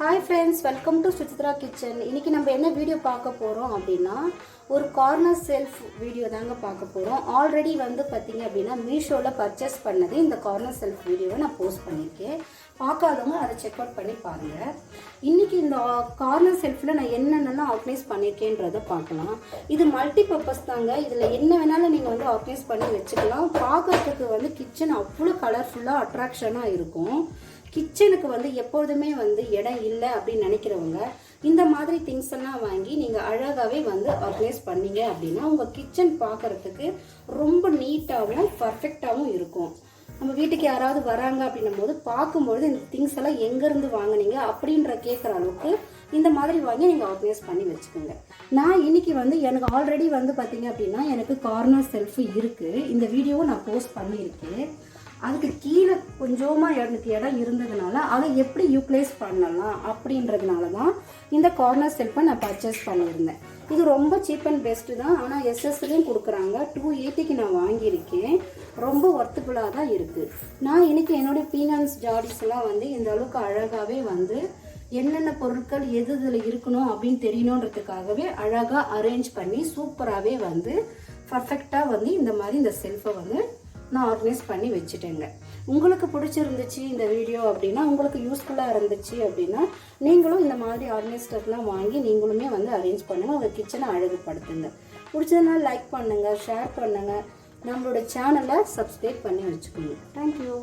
Hi friends welcome to Suchitra kitchen இன்னைக்கு நம்ம என்ன வீடியோ பார்க்க போகிறோம் அப்படின்னா ஒரு கார்னர் செல்ஃப் வீடியோ தாங்க பார்க்க போகிறோம் ஆல்ரெடி வந்து பார்த்தீங்க அப்படின்னா மீஷோவில் பர்ச்சேஸ் பண்ணது இந்த கார்னர் செல்ஃப் வீடியோவை நான் போஸ்ட் பண்ணியிருக்கேன். பார்க்காதவங்க அதை செக் அவுட் பண்ணி பாருங்கள் இன்றைக்கி இந்த கார்னர் செல்ஃபில் நான் என்னென்னலாம் ஆர்கனைஸ் பண்ணியிருக்கேன்றதை பார்க்கலாம். இது மல்டி பர்பஸ் தாங்க. இதில் என்ன வேணாலும் நீங்கள் வந்து ஆர்கனைஸ் பண்ணி வச்சுக்கலாம். பார்க்கறதுக்கு வந்து கிச்சன் அவ்வளோ கலர்ஃபுல்லாக அட்ராக்ஷனாக இருக்கும். கிச்சனுக்கு வந்து எப்பொழுதுமே வந்து இடம் இல்லை அப்படின்னு நினைக்கிறவங்க இந்த மாதிரி திங்ஸ் எல்லாம் வாங்கி நீங்கள் அழகாகவே வந்து ஆர்கனைஸ் பண்ணீங்க அப்படின்னா உங்கள் கிச்சன் பார்க்கறதுக்கு ரொம்ப நீட்டாகவும் பர்ஃபெக்டாகவும் இருக்கும். நம்ம வீட்டுக்கு யாராவது வராங்க அப்படின்னும் போது பார்க்கும்பொழுது இந்த திங்ஸ் எல்லாம் எங்கேருந்து வாங்குனீங்க அப்படின்ற கேட்குற அளவுக்கு இந்த மாதிரி வாங்கி நீங்கள் ஆர்கனைஸ் பண்ணி வச்சுக்கோங்க. நான் இன்னைக்கு வந்து எனக்கு ஆல்ரெடி வந்து பார்த்தீங்க அப்படின்னா எனக்கு கார்னர் செல்ஃபு இருக்குது இந்த வீடியோவும் நான் போஸ்ட் பண்ணியிருக்கேன். அதுக்கு கீழே கொஞ்சமாக எனக்கு இடம் இருந்ததுனால அதை எப்படி யூட்டிலைஸ் பண்ணலாம் அப்படின்றதுனால தான் இந்த கார்னர் செல்ஃபை நான் பர்ச்சேஸ் பண்ணியிருந்தேன். இது ரொம்ப சீப் அண்ட் பெஸ்ட்டு தான். ஆனால் எஸ்எஸ்லையும் கொடுக்குறாங்க. டூ எயிட்டிக்கு நான் வாங்கியிருக்கேன். ரொம்ப ஒர்த்துபுளாக தான் இருக்குது நான் இன்றைக்கி என்னுடைய பீனன்ஸ் ஜாடிஸ்லாம் வந்து இந்த அளவுக்கு அழகாகவே வந்து என்னென்ன பொருட்கள் எது இதில் இருக்கணும் அப்படின்னு தெரியணுன்றதுக்காகவே அழகாக அரேஞ்ச் பண்ணி சூப்பராகவே வந்து பர்ஃபெக்டாக வந்து இந்த மாதிரி இந்த செல்ஃபை வந்து நான் ஆர்கனைஸ் பண்ணி வச்சுட்டேங்க. உங்களுக்கு பிடிச்சிருந்துச்சு இந்த வீடியோ அப்படின்னா உங்களுக்கு யூஸ்ஃபுல்லாக இருந்துச்சு அப்படின்னா நீங்களும் இந்த மாதிரி ஆர்கனைஸ்டர்லாம் வாங்கி நீங்களுமே வந்து அரேஞ்ச் பண்ணுங்கள் உங்கள் கிச்சனை அழகுபடுத்துங்க. பிடிச்சதுனா லைக் பண்ணுங்கள் ஷேர் பண்ணுங்கள் நம்மளோட சேனலை சப்ஸ்கிரைப் பண்ணி வச்சுக்கோங்க. தேங்க்யூ